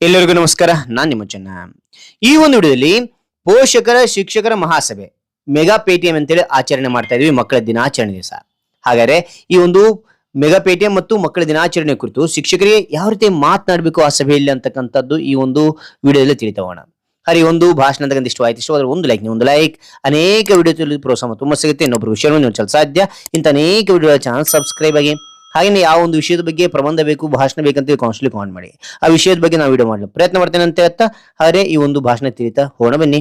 ಎಲ್ಲರಿಗೂ ನಮಸ್ಕಾರ, ನಾನು ನಿಮ್ಮ ಚೆನ್ನ ಈ ಒಂದು ವಿಡಿಯೋದಲ್ಲಿ ಪೋಷಕರ ಶಿಕ್ಷಕರ ಮಹಾಸಭೆ, ಮೆಗಾ ಪೇಟಿಎಂ ಅಂತೇಳಿ ಆಚರಣೆ ಮಾಡ್ತಾ ಇದೀವಿ ಮಕ್ಕಳ ದಿನಾಚರಣೆ ದಿವಸ. ಹಾಗಾದ್ರೆ ಈ ಒಂದು ಮೆಗಾ ಪೇಟಿಎಂ ಮತ್ತು ಮಕ್ಕಳ ದಿನಾಚರಣೆ ಕುರಿತು ಶಿಕ್ಷಕರಿಗೆ ಯಾವ ರೀತಿ ಮಾತನಾಡಬೇಕು ಆ ಸಭೆಯಲ್ಲಿ ಅಂತಕ್ಕಂಥದ್ದು ಈ ಒಂದು ವಿಡಿಯೋದಲ್ಲಿ ತಿಳಿತೋಣ ಹರಿ ಒಂದು ಭಾಷಣ ಅಂತಕ್ಕಂಥ ಇಷ್ಟವಾಯ್ತು ಇಷ್ಟವಾದ್ರೆ ಒಂದು ಲೈಕ್ ಒಂದು ಲೈಕ್ ಅನೇಕ ವಿಡಿಯೋ ಪ್ರೋತ್ಸಾಹ ತುಂಬಾ ಸಿಗುತ್ತೆ. ಇನ್ನೊಬ್ಬರು ವಿಷಯವನ್ನು ನೀವು ಸಾಧ್ಯ ಇಂಥ ಅನೇಕ ವಿಡಿಯೋ ಚಾನಲ್ ಸಬ್ಸ್ಕ್ರೈಬ್ ಆಗಿ ಹಾಗೆ ಯಾವ ಒಂದು ವಿಷಯದ ಬಗ್ಗೆ ಪ್ರಬಂಧ ಬೇಕು, ಭಾಷಣ ಬೇಕಂತ ಕೌನ್ಸಿಲಿಂಗ್ ಕಾಮೆಂಟ್ ಮಾಡಿ. ಆ ವಿಷಯದ ಬಗ್ಗೆ ನಾವು ವಿಡಿಯೋ ಮಾಡಲು ಪ್ರಯತ್ನ ಮಾಡ್ತೇನೆ ಅಂತ ಹೇಳ್ತಾ ಆದರೆ ಈ ಒಂದು ಭಾಷಣ ತಿಳಿತಾ ಹೋಣ ಬನ್ನಿ.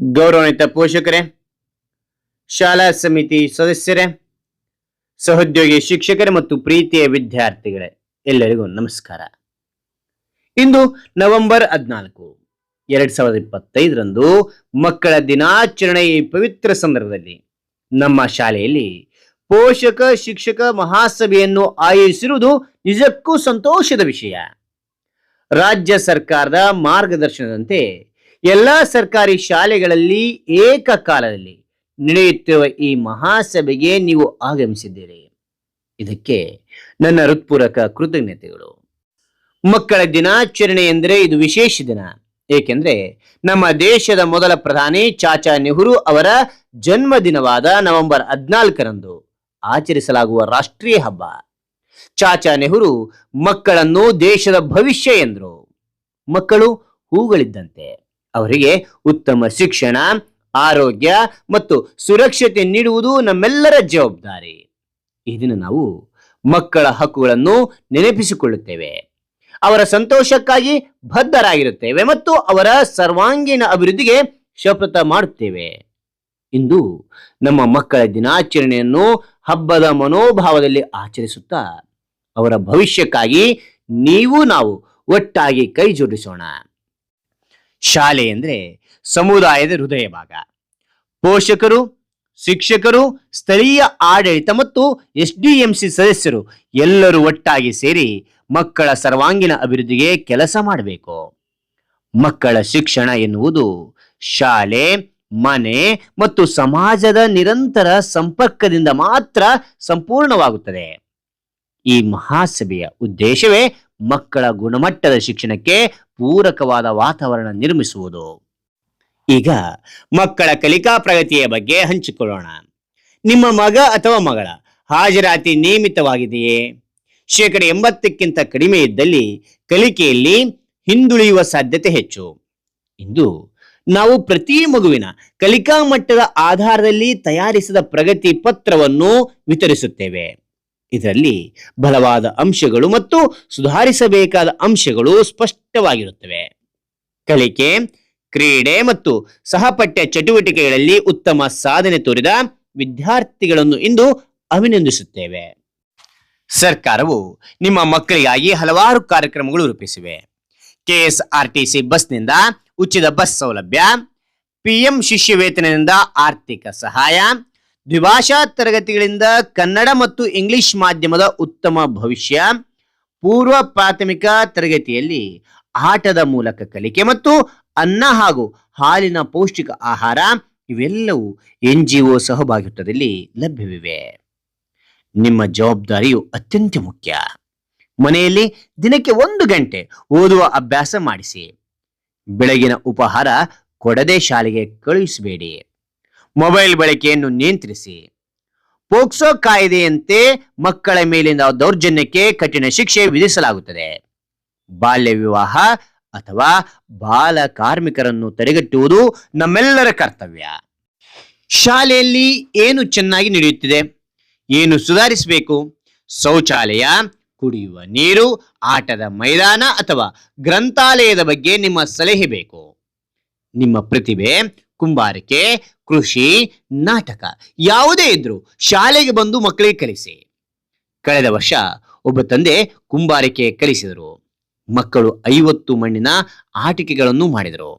ಗೌರವಾನ್ವಿತ ಪೋಷಕರೇ, ಶಾಲಾ ಸಮಿತಿ ಸದಸ್ಯರೇ, ಸಹೋದ್ಯೋಗಿ ಶಿಕ್ಷಕರೇ ಮತ್ತು ಪ್ರೀತಿಯ ವಿದ್ಯಾರ್ಥಿಗಳೇ, ಎಲ್ಲರಿಗೂ ನಮಸ್ಕಾರ. ಇಂದು ನವೆಂಬರ್ ಹದಿನಾಲ್ಕು, ಎರಡ್ ಸಾವಿರದ ಇಪ್ಪತ್ತೈದರಂದು ಮಕ್ಕಳ ದಿನಾಚರಣೆ ಈ ಪವಿತ್ರ ಸಂದರ್ಭದಲ್ಲಿ ನಮ್ಮ ಶಾಲೆಯಲ್ಲಿ ಪೋಷಕ, ಶಿಕ್ಷಕ ಮಹಾಸಭೆಯನ್ನು ಆಯೋಜಿಸಿರುವುದು ನಿಜಕ್ಕೂ ಸಂತೋಷದ ವಿಷಯ. ರಾಜ್ಯ ಸರ್ಕಾರದ ಮಾರ್ಗದರ್ಶನದಂತೆ ಎಲ್ಲ ಸರ್ಕಾರಿ ಶಾಲೆಗಳಲ್ಲಿ ಏಕಕಾಲದಲ್ಲಿ ನಡೆಯುತ್ತಿರುವ ಈ ಮಹಾಸಭೆಗೆ ನೀವು ಆಗಮಿಸಿದ್ದೀರಿ. ಇದಕ್ಕೆ ನನ್ನ ಹೃತ್ಪೂರ್ವಕ ಕೃತಜ್ಞತೆಗಳು. ಮಕ್ಕಳ ದಿನಾಚರಣೆ ಎಂದರೆ ಇದು ವಿಶೇಷ ದಿನ. ಏಕೆಂದ್ರೆ ನಮ್ಮ ದೇಶದ ಮೊದಲ ಪ್ರಧಾನಿ ಚಾಚಾ ನೆಹರು ಅವರ ಜನ್ಮದಿನವಾದ ನವೆಂಬರ್ ಹದಿನಾಲ್ಕರಂದು ಆಚರಿಸಲಾಗುವ ರಾಷ್ಟ್ರೀಯ ಹಬ್ಬ. ಚಾಚಾ ನೆಹರು, ಮಕ್ಕಳನ್ನು ದೇಶದ ಭವಿಷ್ಯ ಎಂದರು. ಮಕ್ಕಳು ಹೂಗಳಿದ್ದಂತೆ ಅವರಿಗೆ ಉತ್ತಮ ಶಿಕ್ಷಣ, ಆರೋಗ್ಯ ಮತ್ತು ಸುರಕ್ಷತೆ ನೀಡುವುದು ನಮ್ಮೆಲ್ಲರ ಜವಾಬ್ದಾರಿ. ಇದನ್ನು ದಿನ ನಾವು ಮಕ್ಕಳ ಹಕ್ಕುಗಳನ್ನು ನೆನಪಿಸಿಕೊಳ್ಳುತ್ತೇವೆ. ಅವರ ಸಂತೋಷಕ್ಕಾಗಿ ಬದ್ಧರಾಗಿರುತ್ತೇವೆ ಮತ್ತು ಅವರ ಸರ್ವಾಂಗೀಣ ಅಭಿವೃದ್ಧಿಗೆ ಶಪಥ ಮಾಡುತ್ತೇವೆ. ಇಂದು ನಮ್ಮ ಮಕ್ಕಳ ದಿನಾಚರಣೆಯನ್ನು ಹಬ್ಬದ ಮನೋಭಾವದಲ್ಲಿ ಆಚರಿಸುತ್ತಾ ಅವರ ಭವಿಷ್ಯಕ್ಕಾಗಿ ನೀವು ನಾವು ಒಟ್ಟಾಗಿ ಕೈ ಜೋಡಿಸೋಣ. ಶಾಲೆ ಎಂದರೆ ಸಮುದಾಯದ ಹೃದಯ ಭಾಗ. ಪೋಷಕರು, ಶಿಕ್ಷಕರು, ಸ್ಥಳೀಯ ಆಡಳಿತ ಮತ್ತು ಎಸ್ ಡಿ ಎಂ ಸಿ ಸದಸ್ಯರು ಎಲ್ಲರೂ ಒಟ್ಟಾಗಿ ಸೇರಿ ಮಕ್ಕಳ ಸರ್ವಾಂಗೀಣ ಅಭಿವೃದ್ಧಿಗೆ ಕೆಲಸ ಮಾಡಬೇಕು. ಮಕ್ಕಳ ಶಿಕ್ಷಣ ಎನ್ನುವುದು ಶಾಲೆ ಮನೆ ಮತ್ತು ಸಮಾಜದ ನಿರಂತರ ಸಂಪರ್ಕದಿಂದ ಮಾತ್ರ ಸಂಪೂರ್ಣವಾಗುತ್ತದೆ. ಈ ಮಹಾಸಭೆಯ ಉದ್ದೇಶವೇ ಮಕ್ಕಳ ಗುಣಮಟ್ಟದ ಶಿಕ್ಷಣಕ್ಕೆ ಪೂರಕವಾದ ವಾತಾವರಣ ನಿರ್ಮಿಸುವುದು. ಈಗ ಮಕ್ಕಳ ಕಲಿಕಾ ಪ್ರಗತಿಯ ಬಗ್ಗೆ ಹಂಚಿಕೊಳ್ಳೋಣ. ನಿಮ್ಮ ಮಗ ಅಥವಾ ಮಗಳ ಹಾಜರಾತಿ ನಿಯಮಿತವಾಗಿದೆಯೇ? ಶೇಕಡ ಎಂಬತ್ತಕ್ಕಿಂತ ಕಡಿಮೆ ಇದ್ದಲ್ಲಿ ಕಲಿಕೆಯಲ್ಲಿ ಹಿಂದುಳಿಯುವ ಸಾಧ್ಯತೆ ಹೆಚ್ಚು. ಇಂದು ನಾವು ಪ್ರತಿ ಮಗುವಿನ ಕಲಿಕಾ ಮಟ್ಟದ ಆಧಾರದಲ್ಲಿ ತಯಾರಿಸಿದ ಪ್ರಗತಿ ಪತ್ರವನ್ನು ವಿತರಿಸುತ್ತೇವೆ. ಇದರಲ್ಲಿ ಬಲವಾದ ಅಂಶಗಳು ಮತ್ತು ಸುಧಾರಿಸಬೇಕಾದ ಅಂಶಗಳು ಸ್ಪಷ್ಟವಾಗಿರುತ್ತವೆ. ಕಲಿಕೆ, ಕ್ರೀಡೆ ಮತ್ತು ಸಹಪಠ್ಯ ಚಟುವಟಿಕೆಗಳಲ್ಲಿ ಉತ್ತಮ ಸಾಧನೆ ತೋರಿದ ವಿದ್ಯಾರ್ಥಿಗಳನ್ನು ಇಂದು ಅಭಿನಂದಿಸುತ್ತೇವೆ. ಸರ್ಕಾರವು ನಿಮ್ಮ ಮಕ್ಕಳಿಗಾಗಿ ಹಲವಾರು ಕಾರ್ಯಕ್ರಮಗಳು ರೂಪಿಸಿವೆ. ಕೆಎಸ್ಆರ್ಟಿಸಿ ಬಸ್ನಿಂದ ಉಚಿತ ಬಸ್ ಸೌಲಭ್ಯ, ಪಿಎಂ ಶಿಷ್ಯ ವೇತನದಿಂದ ಆರ್ಥಿಕ ಸಹಾಯ, ದ್ವಿಭಾಷಾ ತರಗತಿಗಳಿಂದ ಕನ್ನಡ ಮತ್ತು ಇಂಗ್ಲಿಷ್ ಮಾಧ್ಯಮದ ಉತ್ತಮ ಭವಿಷ್ಯ, ಪೂರ್ವ ಪ್ರಾಥಮಿಕ ತರಗತಿಯಲ್ಲಿ ಆಟದ ಮೂಲಕ ಕಲಿಕೆ ಮತ್ತು ಅನ್ನ ಹಾಗೂ ಹಾಲಿನ ಪೌಷ್ಟಿಕ ಆಹಾರ ಇವೆಲ್ಲವೂ ಎನ್ ಜಿ ಒ ಸಹಭಾಗಿತ್ವದಲ್ಲಿ ಲಭ್ಯವಿವೆ. ನಿಮ್ಮ ಜವಾಬ್ದಾರಿಯು ಅತ್ಯಂತ ಮುಖ್ಯ. ಮನೆಯಲ್ಲಿ ದಿನಕ್ಕೆ ಒಂದು ಗಂಟೆ ಓದುವ ಅಭ್ಯಾಸ ಮಾಡಿಸಿ. ಬೆಳಗಿನ ಉಪಹಾರ ಕೊಡದೆ ಶಾಲೆಗೆ ಕಳುಹಿಸಬೇಡಿ. ಮೊಬೈಲ್ ಬಳಕೆಯನ್ನು ನಿಯಂತ್ರಿಸಿ. ಪೋಕ್ಸೋ ಕಾಯ್ದೆಯಂತೆ ಮಕ್ಕಳ ಮೇಲಿನ ದೌರ್ಜನ್ಯಕ್ಕೆ ಕಠಿಣ ಶಿಕ್ಷೆ ವಿಧಿಸಲಾಗುತ್ತದೆ. ಬಾಲ್ಯ ವಿವಾಹ ಅಥವಾ ಬಾಲ ಕಾರ್ಮಿಕರನ್ನು ತಡೆಗಟ್ಟುವುದು ನಮ್ಮೆಲ್ಲರ ಕರ್ತವ್ಯ. ಶಾಲೆಯಲ್ಲಿ ಏನು ಚೆನ್ನಾಗಿ ನಡೆಯುತ್ತಿದೆ? ಏನು ಸುಧಾರಿಸಬೇಕು? ಶೌಚಾಲಯ ಕುಡಿಯುವ ನೀರು, ಆಟದ ಮೈದಾನ ಅಥವಾ ಗ್ರಂಥಾಲಯದ ಬಗ್ಗೆ ನಿಮ್ಮ ಸಲಹೆ ಬೇಕು. ನಿಮ್ಮ ಪ್ರತಿಭೆ, ಕುಂಬಾರಿಕೆ, ಕೃಷಿ, ನಾಟಕ ಯಾವುದೇ ಇದ್ರೂ ಶಾಲೆಗೆ ಬಂದು ಮಕ್ಕಳಿಗೆ ಕಲಿಸಿ. ಕಳೆದ ವರ್ಷ ಒಬ್ಬ ತಂದೆ ಕುಂಬಾರಿಕೆ ಕಲಿಸಿದರು. ಮಕ್ಕಳು ಐವತ್ತು ಮಣ್ಣಿನ ಆಟಿಕೆಗಳನ್ನು ಮಾಡಿದರು.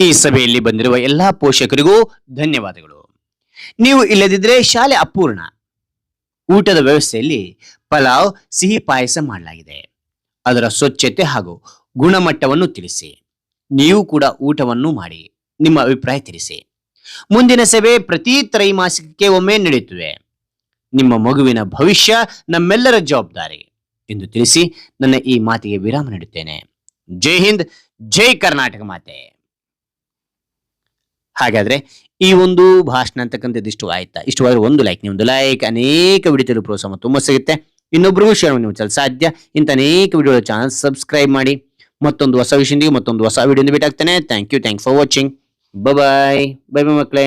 ಈ ಸಭೆಯಲ್ಲಿ ಬಂದಿರುವ ಎಲ್ಲಾ ಪೋಷಕರಿಗೂ ಧನ್ಯವಾದಗಳು. ನೀವು ಇಲ್ಲದಿದ್ರೆ ಶಾಲೆ ಅಪೂರ್ಣ. ಊಟದ ವ್ಯವಸ್ಥೆಯಲ್ಲಿ ಪಲಾವ್ ಸಿಹಿ ಪಾಯಸ ಮಾಡಲಾಗಿದೆ. ಅದರ ಸ್ವಚ್ಛತೆ ಹಾಗೂ ಗುಣಮಟ್ಟವನ್ನು ತಿಳಿಸಿ. ನೀವು ಕೂಡ ಊಟವನ್ನು ಮಾಡಿ. ನಿಮ್ಮ ಅಭಿಪ್ರಾಯ ತಿಳಿಸಿ. ಮುಂದಿನ ಸಭೆ ಪ್ರತಿ ತ್ರೈಮಾಸಿಕಕ್ಕೆ ಒಮ್ಮೆ ನಡೆಯುತ್ತವೆ ನಿಮ್ಮ ಮಗುವಿನ ಭವಿಷ್ಯ ನಮ್ಮೆಲ್ಲರ ಜವಾಬ್ದಾರಿ ಎಂದು ತಿಳಿಸಿ ನನ್ನ ಈ ಮಾತಿಗೆ ವಿರಾಮ ನೀಡುತ್ತೇನೆ. ಜೈ ಹಿಂದ್, ಜೈ ಕರ್ನಾಟಕ ಮಾತೆ. ಹಾಗಾದ್ರೆ ಈ ಒಂದು ಭಾಷಣ ಅಂತಕ್ಕಂಥದ್ದು ಇಷ್ಟು ಆಯ್ತಾ? ಇಷ್ಟವಾದ್ರೆ ಒಂದು ಲೈಕ್ ನೀವು ಲೈಕ್ ಅನೇಕ ವಿಡಿಯೋ ಪ್ರೋತ್ಸಾಹ ತುಂಬ ಸಿಗುತ್ತೆ. ಇನ್ನೊಬ್ರಿಗೂ ಶೇರ್ ಮಾಡಿ ನೀವು ಸಾಧ್ಯ? ಇಂಥ ಅನೇಕ ವಿಡಿಯೋ ಚಾನಲ್ ಸಬ್ಸ್ಕ್ರೈಬ್ ಮಾಡಿ. ಮತ್ತೊಂದು ಹೊಸ ವಿಷಯದೊಂದಿಗೆ ಮತ್ತೊಂದು ಹೊಸ video ಭೇಟಾಗ್ತಾನೆ thank you thanks for watching bye bye bye ಮಕ್ಕಳೇ.